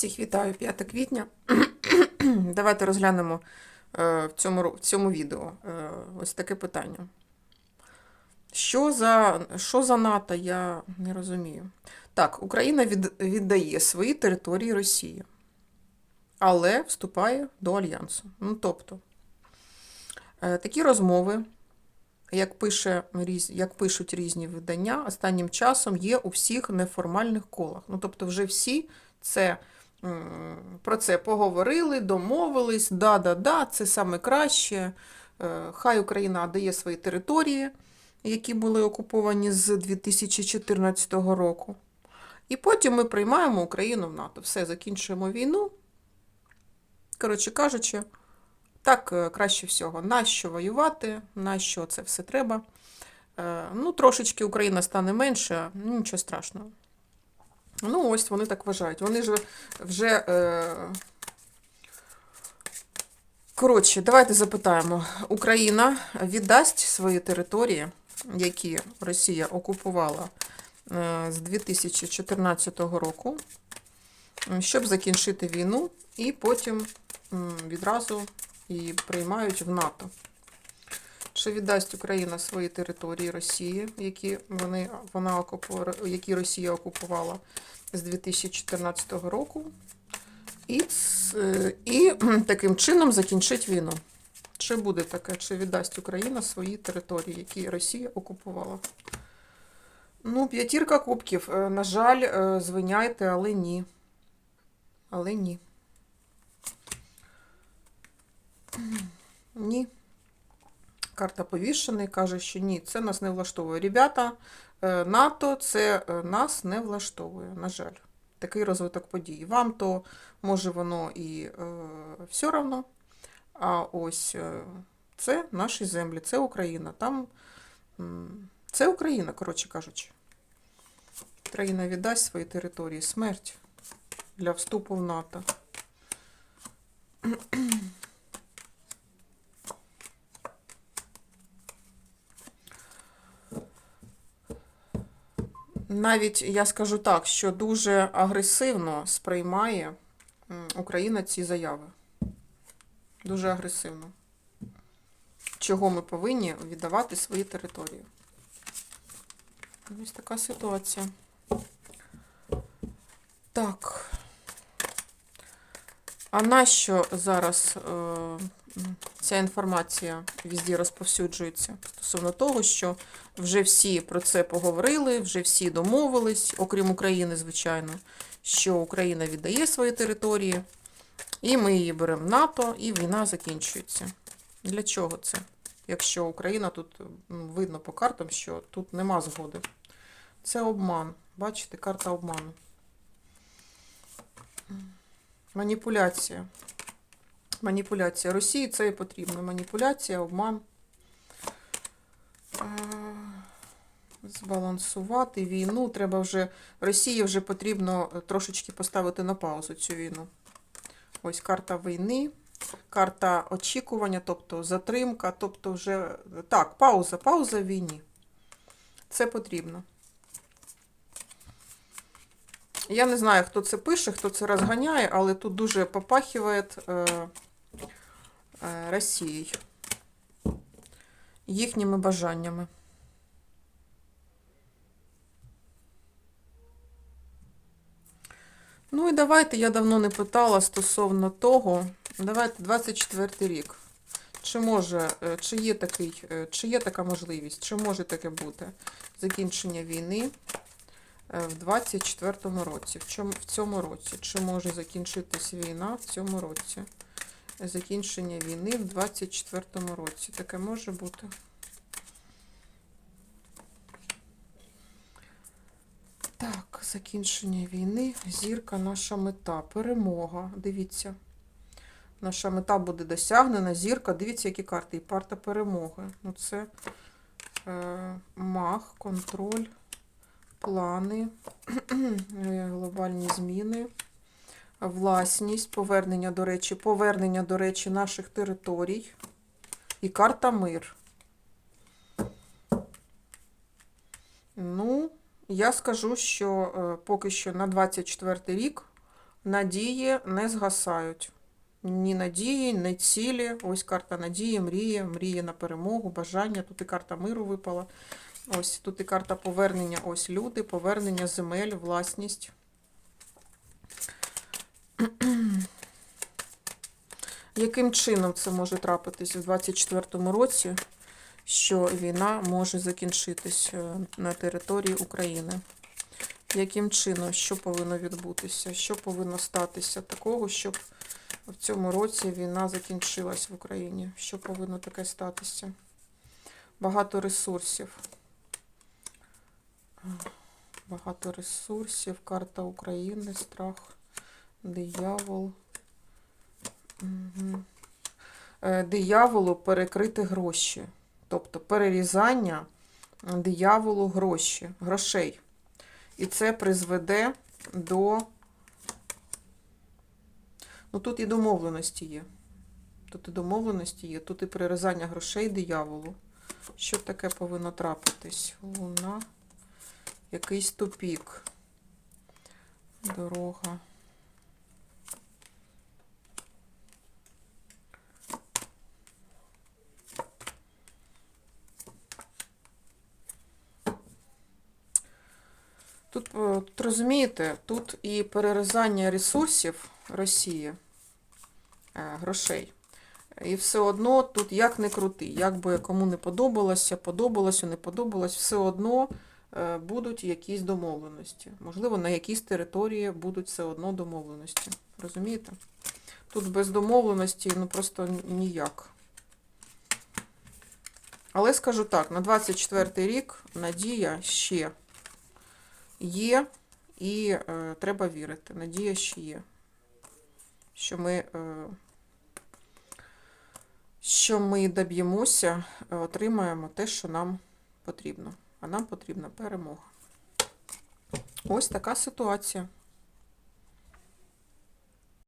Всіх вітаю 5 квітня. Давайте розглянемо е, в цьому, в цьому відео е, ось таке питання. Що за, що за НАТО, я не розумію. Так, Україна від, віддає свої території Росії, але вступає до Альянсу. Ну, тобто, е, такі розмови, як, пише, як пишуть різні видання, останнім часом є у всіх неформальних колах. Ну, тобто, вже всі це про це поговорили, домовились, да-да-да, це саме краще. Е, Хай Україна дає свої території, які були окуповані з 2014 року. І потім ми приймаємо Україну в НАТО. Все, закінчуємо війну. Коротше кажучи, так е, краще всього. Нащо воювати, нащо це все треба. Е, Ну, трошечки Україна стане менше, ну, нічого страшного. Ну, ось вони так вважають. Вони ж вже. Е... Коротше, давайте запитаємо. Україна віддасть свої території, які Росія окупувала е, з 2014 року, щоб закінчити війну, і потім відразу і приймають в НАТО. Чи віддасть Україна свої території Росії, які вони, вона окупу, які Росія окупувала з 2014 року, і, е, і таким чином закінчить війну? Чи буде таке, чи віддасть Україна свої території, які Росія окупувала? Ну, п'ятірка кубків. Е, На жаль, е, звиняйте, але ні. Але ні. Ні. Карта повішений каже, що ні, це нас не влаштовує. Ребята, е, НАТО це е, нас не влаштовує, на жаль. Такий розвиток подій. Вам то може воно і е, все одно. А ось е, це наші землі, це Україна. Там це Україна, коротше кажучи. Країна віддасть свої території. Смерть для вступу в НАТО. Навіть я скажу так, що дуже агресивно сприймає Україна ці заяви. Дуже агресивно. Чого ми повинні віддавати свої території? Ось така ситуація. Так. А нащо зараз е, ця інформація везде розповсюджується? Стосовно того, що вже всі про це поговорили, вже всі домовились, окрім України, звичайно, що Україна віддає свої території, і ми її беремо в НАТО, і війна закінчується. Для чого це? Якщо Україна тут видно по картам, що тут нема згоди. Це обман. Бачите, карта обману. Маніпуляція. Маніпуляція. Росії це і потрібно. Маніпуляція, обман. Е, Збалансувати війну. Треба вже. Росії вже потрібно е, трошечки поставити на паузу цю війну. Ось карта війни, карта очікування, тобто затримка, тобто вже. Так, пауза, пауза в війні. Це потрібно. Я не знаю, хто це пише, хто це розганяє, але тут дуже попахиває е, е, Росією. Їхніми бажаннями. Ну і давайте, я давно не питала стосовно того. Давайте 24 рік. Чи може, е, чи є такий, е, чи є така можливість, чи може таке бути закінчення війни е, в 24 році? В цьому році? Чи може закінчитись війна в цьому році? Закінчення війни в 24 році. Таке може бути. Так, закінчення війни, зірка, наша мета, перемога. Дивіться. Наша мета буде досягнена. Зірка, дивіться, які карти. І парта перемоги. Ну, це е, мах, контроль, плани, глобальні зміни, власність, повернення, до речі, повернення, до речі, наших територій. І карта мир. Ну, я скажу, що е, поки що на 24 рік надії не згасають. Ні надії, ні цілі. Ось карта надії, мрії, мрії на перемогу, бажання. Тут і карта миру випала. Ось тут і карта повернення. Ось люди, повернення земель, власність. Яким чином це може трапитись у 2024 році, що війна може закінчитись на території України? Яким чином, що повинно відбутися? Що повинно статися такого, щоб в цьому році війна закінчилась в Україні? Що повинно таке статися? Багато ресурсів. Багато ресурсів. Карта України, страх, диявол. Угу. Дияволу перекрити гроші. Тобто перерізання дияволу гроші, грошей. І це призведе до. Ну, тут і домовленості є. Тут і домовленості є, тут і перерізання грошей дияволу. Що таке повинно трапитись? Луна. Якийсь тупік. Дорога. Тут, е, тут розумієте, тут і перерізання ресурсів Росії, е, грошей. І все одно тут як не крути, як би кому не подобалося, подобалося, не подобалось, все одно е, будуть якісь домовленості. Можливо, на якійсь території будуть все одно домовленості. Розумієте? Тут без домовленості ну просто ніяк. Але скажу так, на 24 рік надія ще є, і е, треба вірити. Надія ще є. Що ми, е, що ми доб'ємося, е, отримаємо те, що нам потрібно. А нам потрібна перемога. Ось така ситуація.